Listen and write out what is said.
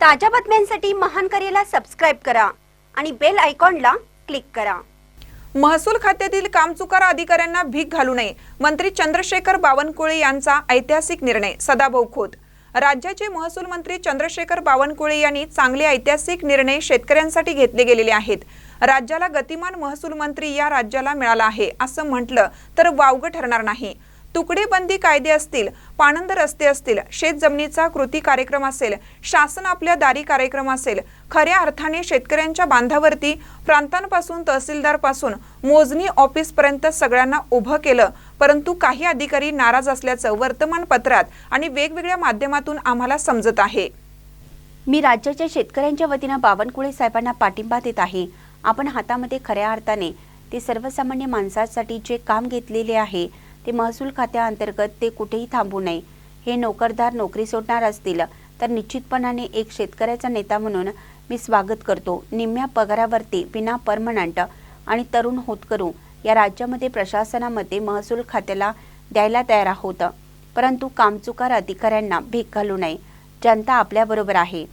ताज्या बातम्यांसाठी महान करेला सबस्क्राईब करा आणि बेल आयकॉनला क्लिक करा. महसूल खात्यातील कामचुकार अधिकाऱ्यांना भीक घालू नये मंत्री चंद्रशेखर बावनकुळे यांचा ऐतिहासिक निर्णय सदाभाऊ खोत. राज्याचे महसूल मंत्री चंद्रशेखर बावनकुळे यांनी चांगले ऐतिहासिक निर्णय शेतकऱ्यांसाठी घेतले गेलेले आहेत. राज्याला गतिमान महसूल मंत्री या राज्याला मिळाला आहे असं म्हटलं तर वावगं ठरणार नाही. तुकडेबंदी कायदे असतील पाणंद रस्ते असतील शेत जमिनीचा कृती कार्यक्रम असेल शासन आपल्या दारी कार्यक्रम असेल खऱ्या अर्थाने शेतकऱ्यांच्या बांधावरती प्रांतांपासून तहसीलदारपासून मोजणी ऑफिसपर्यंत सगळ्यांना उभं केलं परंतु काही अधिकारी नाराज असल्याचं वर्तमानपत्रात आणि वेगवेगळ्या माध्यमातून आम्हाला समजत आहे. मी राज्याच्या शेतकऱ्यांच्या वतीनं बावनकुळे साहेबांना पाठिंबा देत आहे. आपण हातामध्ये खऱ्या अर्थाने ते सर्वसामान्य माणसासाठी जे काम घेतलेले आहे ते महसूल खात्याअंतर्गत ते कुठेही थांबू नये. हे नोकरदार नोकरी सोडणार असतील तर निश्चितपणाने एक शेतकऱ्याचा नेता म्हणून मी स्वागत करतो. निम्म्या पगारावरती विना परमनंट आणि तरुण होतकरू या राज्यामध्ये प्रशासनामध्ये महसूल खात्याला द्यायला तयार आहोत. परंतु कामचुकार अधिकाऱ्यांना भीक घालू नये. जनता आपल्याबरोबर आहे.